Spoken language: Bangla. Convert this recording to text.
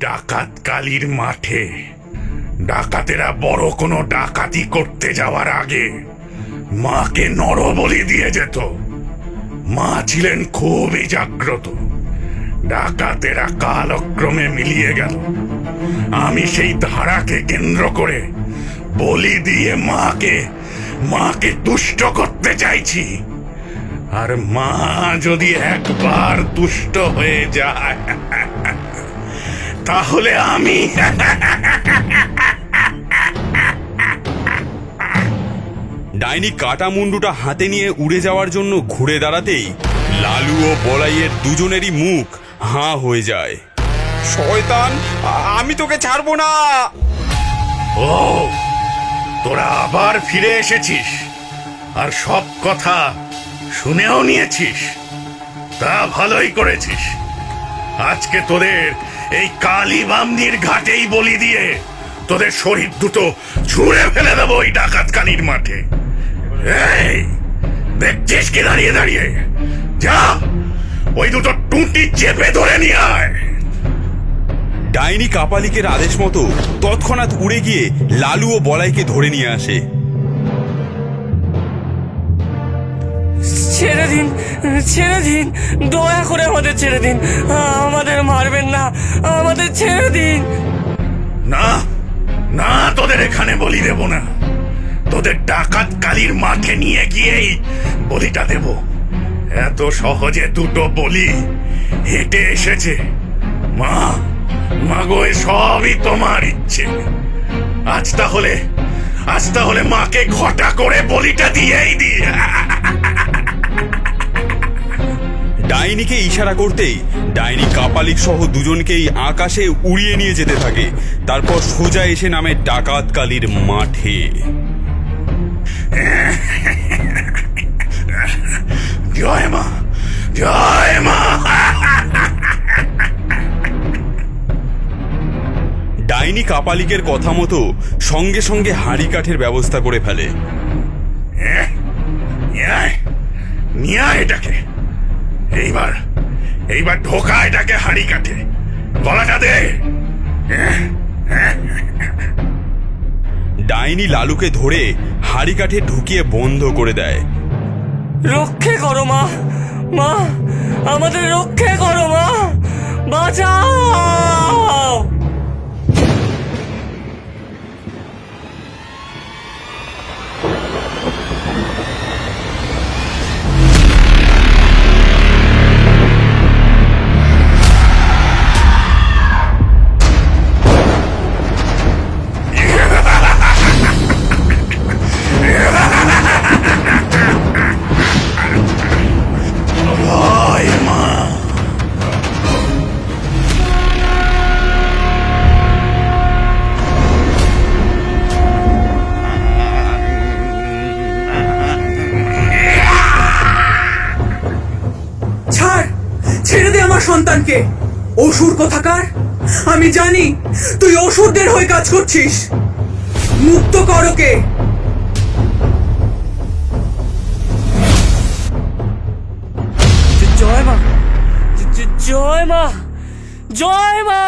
ডাকাত কালীর মাঠে। ডাকাতেরা বড় কোনো ডাকাতি করতে যাওয়ার আগে মাকে নরবলি দিয়ে যেত। মা ছিলেন খুবই জাগ্রত ডাকাতেরা কালক্রমে মিলিয়ে গেল। আমি সেই ধারাকে কেন্দ্র করে বলি দিয়ে মাকে মাকে তুষ্ট করতে চাইছি। আর মা যদি একবার তুষ্ট হয়ে যায় তাহলে আমি। ডাইনি কাটা মুন্ডুটা হাতে নিয়ে উড়ে যাওয়ার জন্য ঘুরে দাঁড়াতেই লালু ও বলাইয়ের দুজনেরই মুখ হাঁ হয়ে যায়। শয়তান, আমি তোকে ছাড়বো না। ও, তোরা আবার ফিরে এসেছিস। আর সব কথা শুনেও নিয়েছিস। তা ভালোই করেছিস। আজকে তোদের এই কালী বামনির ঘাটেই বলি দিয়ে তোদের শরীর দুটো ছুঁড়ে ফেলে দেবো ওই ডাকাত কানির মাঠে। এই, দেখছিস কি দাঁড়িয়ে দাঁড়িয়ে? যা, ওই দুটো টুটি চেপে ধরে নিয়ে আয়। ডাইনি কাপালিকের আদেশ মতো তৎক্ষণাৎ উড়ে গিয়ে লালু ও বলাইকে ধরে নিয়ে আসে। ছেড়ে দিন ছেড়ে দিন, দয়া করে আমাদের ছেড়ে দিন। আমাদের মারবেন না, আমাদের ছেড়ে দিন। না না তোদের এখানে বলি দেব না। তোদের ডাকাত কালীর মাঠে নিয়ে গিয়েই বলিটা দেব। এত সহজে দুটো বলি হেঁটে এসেছে। মা মা গো সবই তোমার ইচ্ছে। আজ তাহলে আজ তাহলে মাকে ঘটা করে বলিটা দিয়েই দি ডাইনিকে ইশারা করতেই ডাইনি কাপালিক সহ দুজনকেই আকাশে উড়িয়ে নিয়ে যেতে থাকে। তারপর সোজা এসে নামে ডাকাত কালীর মাঠে। জয় মা জয় মা। ডাইনি কাপালিকের কথা মতো সঙ্গে সঙ্গে হাঁড়ি কাঠের ব্যবস্থা করে ফেলে। নিয়ে এটাকে। এইবার এইবার ঢোকা এটাকে হাড়ি কাটে গলাটা দে। ডাইনি লালুকে ধরে হাড়ি কাঠে ঢুকিয়ে বন্ধ করে দেয়। রক্ষে করো মা। মা আমাদের রক্ষে করো মা। সন্তানকে, অসুর কোথাকার? আমি জানি, তুই অসুরদের হয়ে কাজ করছিস। মুক্ত কর ওকে। জয় মা জয় মা জয় মা।